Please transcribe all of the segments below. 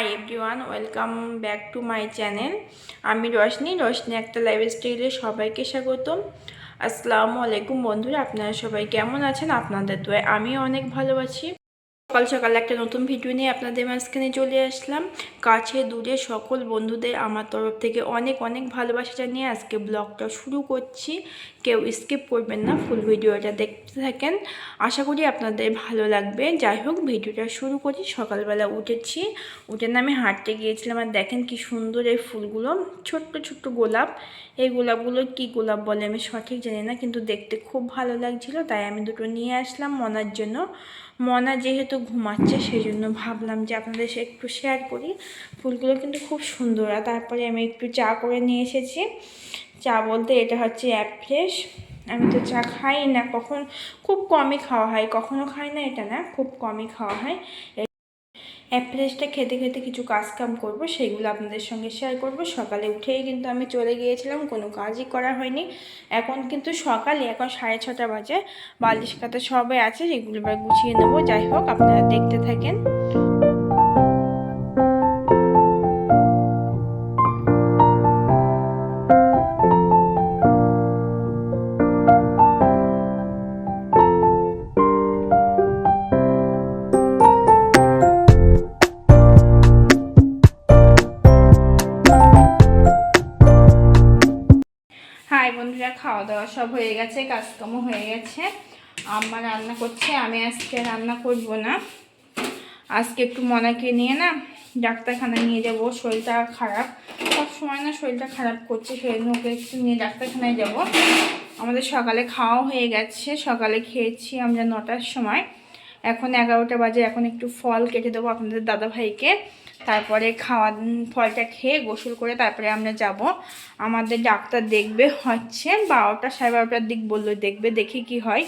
Hi everyone welcome back to my channel আমি রশনি রশনি একটা লাইফস্টাইলে সবাইকে স্বাগতম। আসসালামু আলাইকুম বন্ধুরা, আপনারা সবাই কেমন আছেন? আপনাদের দোয়ায় আমি অনেক ভালো আছি। সকাল সকাল একটা নতুন ভিডিও নিয়ে আপনাদের মাঝখানে চলে আসলাম। কাছে দূরে সকল বন্ধুদের আমার তরফ থেকে অনেক অনেক ভালোবাসা জানিয়ে আজকে ব্লগটা শুরু করছি। কেউ স্কিপ করবেন না, ফুল ভিডিওটা দেখতে থাকেন। আশা করি আপনাদের ভালো লাগবে। যাই হোক, ভিডিওটা শুরু করি। সকালবেলা উঠেছি। উঠে না আমি হাঁটতে গিয়েছিলাম আর দেখেন কি সুন্দর এই ফুলগুলো। ছোট্ট ছোট্ট গোলাপ। এই গোলাপগুলো কি গোলাপ বলে আমি সঠিক জানি না, কিন্তু দেখতে খুব ভালো লাগছিল, তাই আমি দুটো নিয়ে আসলাম মনার জন্য। মনা যেহেতু ঘুমাচ্ছে সেই জন্য ভাবলাম যে আপনাদের সে একটু শেয়ার করি। ফুলগুলো কিন্তু খুব সুন্দর আর তারপরে আমি একটু চা করে নিয়ে এসেছি। চা বলতে এটা হচ্ছে অ্যাপ ফ্রেশ আমি তো চা খাই না, কখন? খুব কমই খাওয়া হয় কখনও খাই না এটা না, খুব কমই খাওয়া হয়। অ্যাপ্রেসটা খেতে খেতে কিছু কাজ কাম করব, সেগুলো আপনাদের সঙ্গে শেয়ার করব। সকালে উঠেই কিন্তু আমি চলে গিয়েছিলাম, কোনো কাজই করা হয়নি। এখন কিন্তু সকালে, এখন সাড়ে ছটা বাজে, বালিশ কাতা সবাই আছে সেগুলো গুছিয়ে নেব। যাই হোক, আপনারা দেখতে থাকেন। হাই বন্ধুরা খাওয়া দাওয়া সব হয়ে গেছে, কাজকর্ম হয়ে গেছে। আমার রান্না করছে, আমি আজকে রান্না করব না। আজকে একটু মনাকে নিয়ে না ডাক্তারখানায় নিয়ে যাব, শরীরটা খারাপ। সব সময় না শরীরটা খারাপ করছে সেই জন্য ওকে একটু নিয়ে ডাক্তারখানায় যাব। আমাদের সকালে খাওয়া হয়ে গেছে, সকালে খেয়েছি আমরা নটার সময়। এখন এগারোটা বাজে, এখন একটু ফল কেটে দেবো আপনাদের দাদাভাইকে। তারপরে খাওয়া ফলটা খেয়ে গোসল করে তারপরে আমরা যাব। আমাদের ডাক্তার দেখবে, হচ্ছে বারোটা সাড়ে বারোটার দিক বলল, দেখবে, দেখি কি হয়।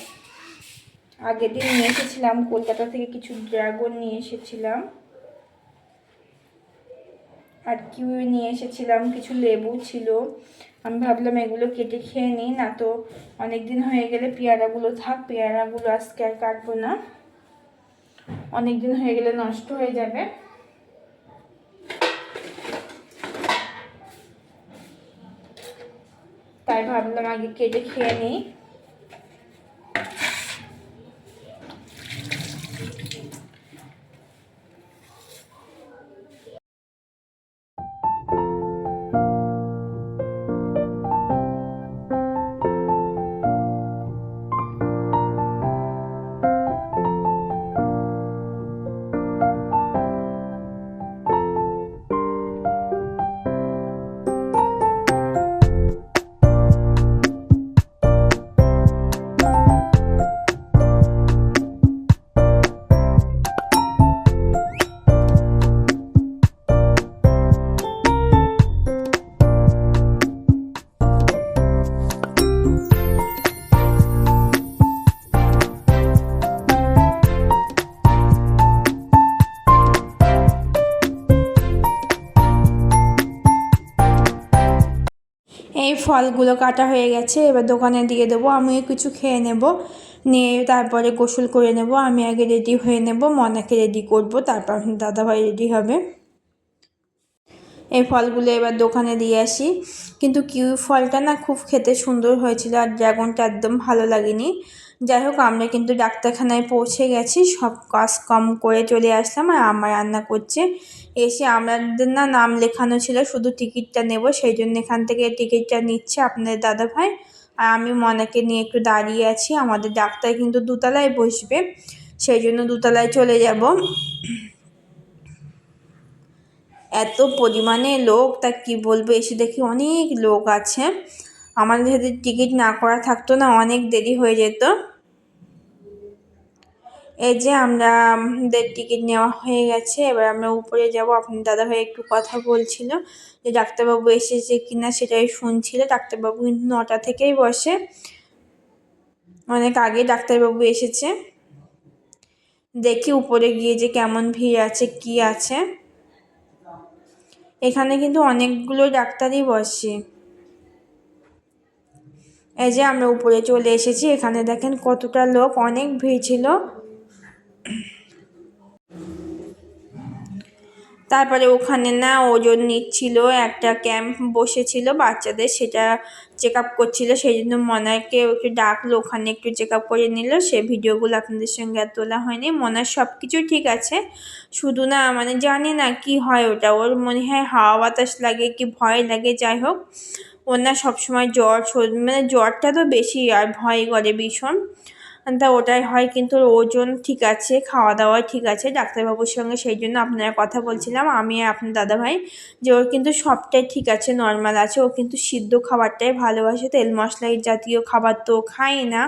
আগের দিন নিয়ে এসেছিলাম, কলকাতা থেকে কিছু ড্রাগন নিয়ে এসেছিলাম। আর কিউই নিয়ে এসেছিলাম, কিছু লেবু ছিল। আমি ভাবলাম এগুলো কেটে খেয়ে নিই, না তো অনেক দিন হয়ে গেলে পেয়ারাগুলো থাক, পেয়ারাগুলো আজকে আর কাটবো না। অনেক দিন হয়ে গেলে নষ্ট হয়ে যাবে। তাই ভাবলাম আগে কেটে খেয়ে নিই। এই ফলগুলো কাটা হয়ে গেছে, এবার দোকানে দিয়ে দেবো, আমিও কিছু খেয়ে নেব। নিয়ে তারপরে গোসল করে নেব, আমি আগে রেডি হয়ে নেব, মনাকে রেডি করব, তারপর দাদাভাই রেডি হবে। এই ফলগুলো এবার দোকানে দিয়ে আসি। কিন্তু কিউ ফলটা না খুব খেতে সুন্দর হয়েছিল, আর ড্রাগনটা একদম ভালো লাগেনি। যাই হোক আমরা কিন্তু ডাক্তারখানায় পৌঁছে গেছি। সব কাজ কম করে চলে আসলাম আর আমার রান্না করছে। এসে আমাদের না নাম লেখানো ছিল, শুধু টিকিটটা নেব। সেই জন্য এখান থেকে টিকিটটা নিচ্ছে আপনাদের দাদাভাই আর আমি মনাকে নিয়ে একটু দাঁড়িয়ে আছি। আমাদের ডাক্তার কিন্তু দুতলায় বসবে, সেই জন্য দুতলায় চলে যাব। এত পরিমাণে লোক, তা কি বলব? এসে দেখি অনেক লোক আছে। আমাদের যদি টিকিট না করা থাকতো না, অনেক দেরি হয়ে যেত। এই যে আমরা আমাদের টিকিট নেওয়া হয়ে গেছে, এবার আমরা উপরে যাব। আপনার দাদাভাই একটু কথা বলছিল যে ডাক্তারবাবু এসেছে কিনা সেটাই শুনছিল। ডাক্তারবাবু কিন্তু নটা থেকেই বসে। অনেক আগে ডাক্তারবাবু এসেছে। দেখি উপরে গিয়ে যে কেমন ভিড় আছে, কি আছে। এখানে কিন্তু অনেকগুলো ডাক্তারই বসে। এই যে আমরা উপরে চলে এসেছি। এখানে দেখেন কতটা লোক, অনেক ভিড় ছিল। তারপরে ওখানে না ওজন নিচ্ছিল, একটা ক্যাম্প বসেছিল বাচ্চাদের, সেটা চেক আপ করছিল সেই জন্য মনাকে একটু ডাকলো, ওখানে একটু চেক আপ করে নিল। সে ভিডিওগুলো আপনাদের সঙ্গে আর তোলা হয়নি। মনার সব কিছু ঠিক আছে, শুধু না মানে জানি না কি হয় ওটা। ওর মনে হয় হাওয়া বাতাস লাগে কি ভয় লাগে, যাই হোক। ওর না সবসময় জ্বর মানে জ্বরটা তো বেশি আর ভয় করে ভীষণ। তা ওটাই হয়, কিন্তু ওজন ঠিক আছে খাওয়া দাওয়া ঠিক আছে, ডাক্তারবাবুর সঙ্গে সেই জন্য আপনারা কথা বলছিলাম, আমি আপনার দাদাভাই, যে ওর কিন্তু সবটাই ঠিক আছে নর্মাল আছে, ও কিন্তু সিদ্ধ খাবারটাই ভালোবাসে, তেল মশলা জাতীয় খাবার তো খায় না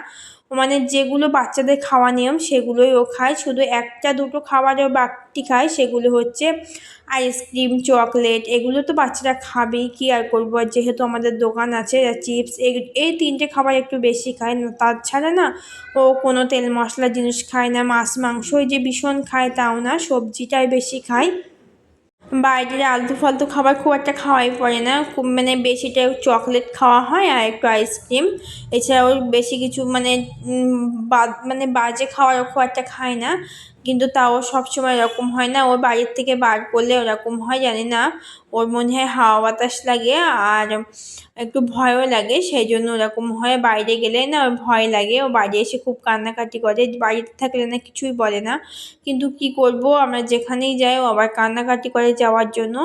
মানে যেগুলো বাচ্চাদের খাওয়া নিয়ম সেগুলোই ও খায়। শুধু একটা দুটো খাবারের বাড়তি খায় সেগুলো হচ্ছে আইসক্রিম চকলেট এগুলো তো বাচ্চারা খাবেই, কি আর করব? আর যেহেতু আমাদের দোকান আছে চিপস এই তিনটে খাবার একটু বেশি খায় না। তাছাড়া না, ও কোনো তেল মশলা জিনিস খায় না, মাছ, মাংস যে ভীষণ খায়, তাও না, সবজিটাই বেশি খায়। বাইরের আলতু ফালতু খাবার খুব একটা খাওয়াই পড়ে না। খুব মানে বেশিটা চকলেট খাওয়া হয় আর একটু আইসক্রিম। এছাড়াও বেশি কিছু মানে মানে বাজে খাওয়ার খুব একটা খায় না। কিন্তু তাও সবসময় এরকম হয় না। ওর বাড়ির থেকে বার করলে ওরকম হয়, জানি না। ওর মনে হয় হাওয়া বাতাস লাগে আর একটু ভয়ও লাগে সেই জন্য ওরকম হয়। বাইরে গেলে না ওর ভয় লাগে। ও বাড়ি এসে খুব কান্নাকাটি করে। বাড়িতে থাকলে না কিছুই বলে না। কিন্তু কি করব? আমরা যেখানেই যাই, ও আবার কান্নাকাটি করে যাওয়ার জন্য।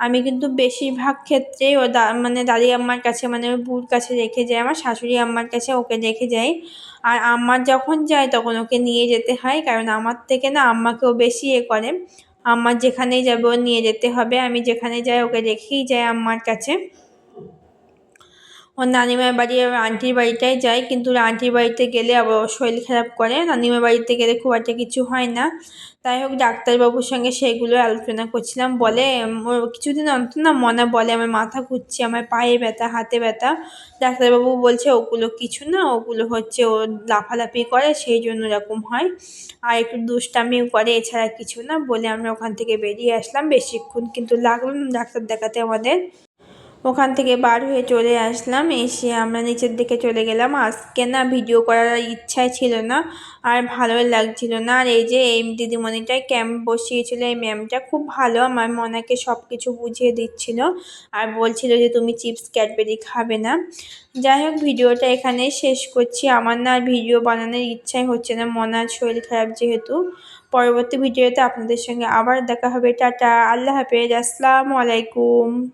আমি কিন্তু বেশিরভাগ ক্ষেত্রে ও দা মানে দাদি আম্মার কাছে মানে ওর বুর কাছে রেখে যাই, আমার শাশুড়ি আম্মার কাছে ওকে রেখে যাই। আর আম্মার যখন যায়, তখন ওকে নিয়ে যেতে হয়। কারণ আমার থেকে না আম্মাকেও বেশি এ করে। আম্মার যেখানেই যাব নিয়ে যেতে হবে আমি যেখানে যাই ওকে রেখেই যাই আম্মার কাছে। ওর নানিমার বাড়ি আন্টির বাড়িটাই যায়, কিন্তু আন্টির বাড়িতে গেলে আবার শরীর খারাপ করে। নানিমার বাড়িতে গেলে খুব একটা কিছু হয় না। তাই হোক, ডাক্তারবাবুর সঙ্গে সেইগুলো আলোচনা করছিলাম। বলে কিছুদিন অন্তর না মনে বলে, আমার মাথা ঘুরছে, আমার পায়ে ব্যথা, হাতে ব্যথা। ডাক্তারবাবু বলছে, ওগুলো কিছু না, ওগুলো হচ্ছে ও লাফালাফি করে, সেই জন্য এরকম হয়। আর একটু দুষ্টামিও করে, এছাড়া কিছু না। বলে আমরা ওখান থেকে বেরিয়ে আসলাম। বেশিক্ষণ কিন্তু লাগল ডাক্তার দেখাতে আমাদের। ওখান থেকে বার হয়ে চলে আসলাম। এসে আমরা নিচের দিকে চলে গেলাম। আজকে না ভিডিও করার ইচ্ছাই ছিল না, আর ভালোই লাগছিল না। আর এই যে এই দিদিমণিটাই ক্যাম্প বসিয়েছিল, এই ম্যামটা খুব ভালো। আমার মনাকে সব কিছু বুঝিয়ে দিচ্ছিল আর বলছিল যে, তুমি চিপস ক্যাডবেরি খাবে না। যাই হোক ভিডিওটা এখানে শেষ করছি। আমার না আর ভিডিও বানানোর ইচ্ছাই হচ্ছে না। মনার শরীর খারাপ যেহেতু। পরবর্তী ভিডিওতে আপনাদের সঙ্গে আবার দেখা হবে। টাটা, আল্লাহ হাফেজ। আসসালামু আলাইকুম।